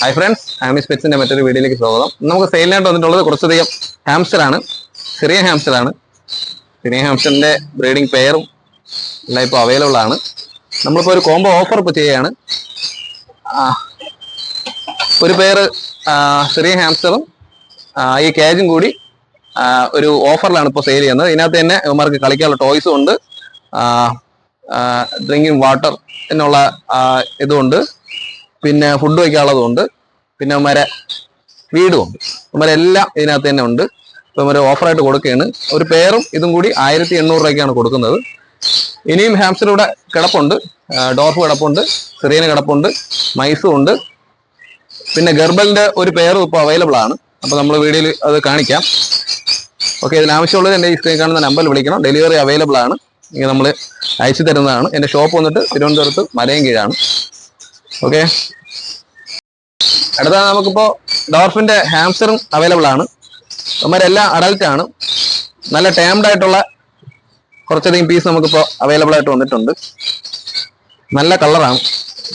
Hi friends James സ്പെറ്റ്സിന്റെ മറ്റൊരു വീഡിയോയിലേക്ക് സ്വാഗതം. നമുക്ക് സെയിലിനായിട്ട് വന്നിട്ടുള്ളത് കുറച്ചധികം ചെറിയ ഹാംസ്റ്റർ ആണ്. ചെറിയ ഹാംസ്റ്ററിന്റെ ബ്രീഡിംഗ് പെയറും എല്ലാം ഇപ്പോൾ അവൈലബിൾ ആണ്. നമ്മളിപ്പോൾ ഒരു കോംബോ ഓഫർ ഇപ്പോൾ ചെയ്യുകയാണ്. ഒരു പെയർ ചെറിയ ഹാംസ്റ്ററും ഈ കേജും കൂടി ഒരു ഓഫറിലാണ് ഇപ്പോൾ സെയിൽ ചെയ്യുന്നത്. ഇതിനകത്ത് തന്നെ ഇവന്മാർക്ക് കളിക്കാനുള്ള ടോയ്സും ഉണ്ട്. ഡ്രിങ്കിങ് വാട്ടർ എന്നുള്ള ഇതുണ്ട് പിന്നെ ഫുഡ് വയ്ക്കാനുള്ളതും ഉണ്ട്. പിന്നെ അവന്മാരെ വീടും ഉണ്ട്. അവന്മാരെല്ലാം ഇതിനകത്ത് തന്നെ ഉണ്ട്. ഇപ്പൊ അവന്മാരെ ഓഫറായിട്ട് കൊടുക്കുകയാണ്. ഒരു പേറും ഇതും കൂടി ആയിരത്തി എണ്ണൂറ് രൂപയ്ക്കാണ് കൊടുക്കുന്നത്. ഇനിയും ഹാംസ്റ്റർ ഇവിടെ കിടപ്പുണ്ട്. ഡോർഫ് കിടപ്പുണ്ട്. സിറിയന് കിടപ്പുണ്ട്. മൈസും ഉണ്ട്. പിന്നെ ഗർബലിന്റെ ഒരു പേറും ഇപ്പോൾ അവൈലബിൾ ആണ്. അപ്പോൾ നമ്മൾ വീഡിയോയിൽ അത് കാണിക്കാം. ഓക്കെ ഇതിന് ആവശ്യമുള്ളത് എന്റെ ഈ സ്ക്രീൻ കാണുന്ന നമ്പറിൽ വിളിക്കണം. ഡെലിവറി അവൈലബിൾ ആണ്. ഇങ്ങനെ നമ്മൾ അയച്ചു തരുന്നതാണ്. എന്റെ ഷോപ്പ് വന്നിട്ട് തിരുവനന്തപുരത്ത് മലയും കീഴാണ്. ഓക്കെ അടുത്ത നമുക്കിപ്പോ ഡോർഫിന്റെ ഹാംസറും അവൈലബിൾ ആണ്. അവന്മാരെല്ലാം അഡൽട്ട് ആണ്. നല്ല ടേംഡ് ആയിട്ടുള്ള കുറച്ചധികം പീസ് നമുക്കിപ്പോ അവൈലബിൾ ആയിട്ട് വന്നിട്ടുണ്ട്. നല്ല കളറാണ്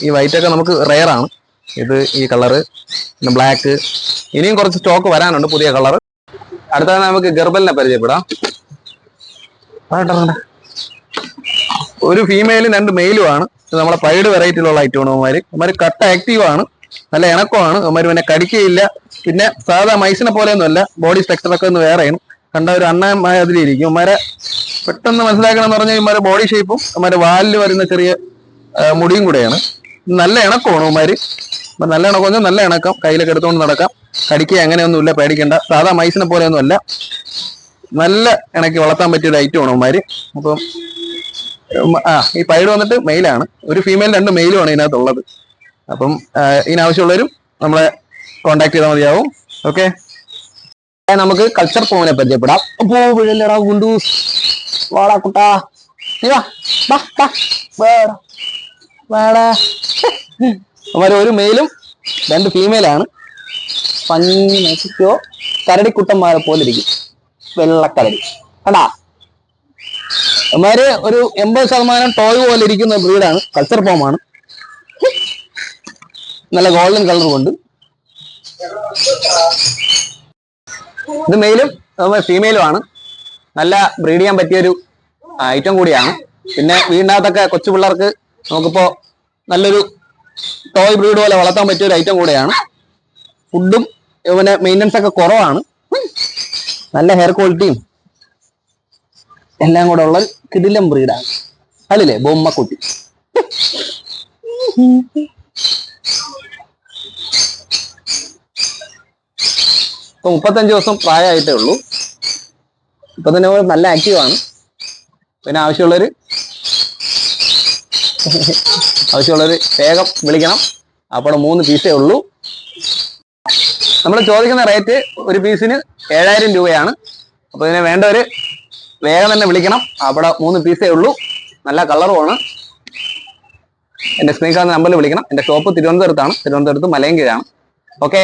ഈ വൈറ്റ് ഒക്കെ നമുക്ക് റെയർ ആണ്. ഇത് ഈ കളറ് പിന്നെ ബ്ലാക്ക് ഇനിയും കുറച്ച് സ്റ്റോക്ക് വരാനുണ്ട് പുതിയ കളർ അടുത്തത് നമുക്ക് ഗർബലിനെ പരിചയപ്പെടാം. ഒരു ഫീമെയിലും രണ്ട് മെയിലും ആണ്. നമ്മളെ പൈഡ് വെറൈറ്റിയിലുള്ള അവന്മാര് അവന്മാര് കട്ട ആക്റ്റീവ് ആണ്. നല്ല ഇണക്കമാണ്. അവന്മാര് പിന്നെ കടിക്കുകയില്ല പിന്നെ സാധാ മൈസിനെ പോലെയൊന്നും അല്ല ബോഡി സ്ട്രക്ചറൊക്കെ ഒന്ന് വേറെയാണ്. കണ്ട ഒരു അണ്ണമായ അതിലിരിക്കും. അവന്മാരെ പെട്ടെന്ന് മനസ്സിലാക്കണം എന്ന് പറഞ്ഞാൽ ഇവന്മാരെ ബോഡി ഷേപ്പും അവന്മാരെ വാലിൽ വരുന്ന ചെറിയ മുടിയും കൂടെയാണ്. നല്ല ഇണക്കമാണ് അവന്മാര് അപ്പം നല്ല ഇണക്കം നല്ല ഇണക്കം. കയ്യിലൊക്കെ എടുത്തുകൊണ്ട് നടക്കാം. കടിക്കുക അങ്ങനെയൊന്നുമില്ല. പേടിക്കേണ്ട. സാധാ മൈസിനെ പോലെയൊന്നും അല്ല നല്ല ഇണക്കി വളർത്താൻ പറ്റിയ ഒരു ഐറ്റമാണ് അവന്മാര് അപ്പം ആ ഈ പൈഡ് വന്നിട്ട് മെയിലാണ് ഒരു ഫീമെയിൽ രണ്ട് മെയിലും ആണ് ഇതിനകത്തുള്ളത്. അപ്പം ഇതിനാവശ്യമുള്ളവരും നമ്മളെ കോണ്ടാക്ട് ചെയ്താൽ മതിയാവും. ഓക്കെ നമുക്ക് കൾച്ചർ പൂവിനെ പരിചയപ്പെടാം. പൂ വിഴലടാ ഗുണ്ടൂസ് വാടാ കുട്ടാ. വാടാ. ഒരു മെയിലും രണ്ട് ഫീമെയിലാണ് പഞ്ഞി നശിക്കോ കരടിക്കുട്ടന്മാരെ പോലെ ഇരിക്കും. വെള്ളക്കരടി. കണ്ടാ? അവന്മാര് ഒരു എൺപത് ശതമാനം ടോയ് പോലെ ഇരിക്കുന്ന ബ്രീഡാണ് കൾച്ചർ ഫോമാണ് നല്ല ഗോൾഡൻ കളർ കൊണ്ട് ഇത് മെയിലും ഫീമെയിലും ആണ്. നല്ല ബ്രീഡ് ചെയ്യാൻ പറ്റിയൊരു ഐറ്റം കൂടിയാണ്. പിന്നെ വീടിനകത്തൊക്കെ കൊച്ചു പിള്ളേർക്ക് നമുക്കിപ്പോ നല്ലൊരു ടോയ് ബ്രീഡ് പോലെ വളർത്താൻ പറ്റിയ ഒരു ഐറ്റം കൂടെയാണ് ഫുഡും അതുപോലെ മെയിന്റനൻസ് ഒക്കെ കുറവാണ്. നല്ല ഹെയർ ക്വാളിറ്റിയും എല്ലാം കൂടെ ഉള്ള കിടിലം ബ്രീഡാണ്. അല്ലേ ബൊമ്മക്കുട്ടി. ഇപ്പൊ മുപ്പത്തഞ്ച് ദിവസം പ്രായമായിട്ടേ ഉള്ളൂ. ഇപ്പൊ തന്നെ നല്ല ആക്റ്റീവ് ആണ്. പിന്നെ ആവശ്യമുള്ളവര് ആവശ്യമുള്ളവര് വേഗം വിളിക്കണം. അപ്പോൾ മൂന്ന് പീസേ ഉള്ളൂ. നമ്മൾ ചോദിക്കുന്ന റേറ്റ് ഒരു പീസിന് ഏഴായിരം രൂപയാണ്. അപ്പൊ ഇതിനെ വേണ്ടവര് വേഗം തന്നെ വിളിക്കണം. അവിടെ മൂന്ന് പീസേ ഉള്ളൂ നല്ല കളറുമാണ് എന്റെ സ്ക്രീൻ കാണുന്ന നമ്പറിൽ വിളിക്കണം. എന്റെ ഷോപ്പ് തിരുവനന്തപുരത്താണ്. തിരുവനന്തപുരത്ത് മലയൻകീഴാണ് ഓക്കെ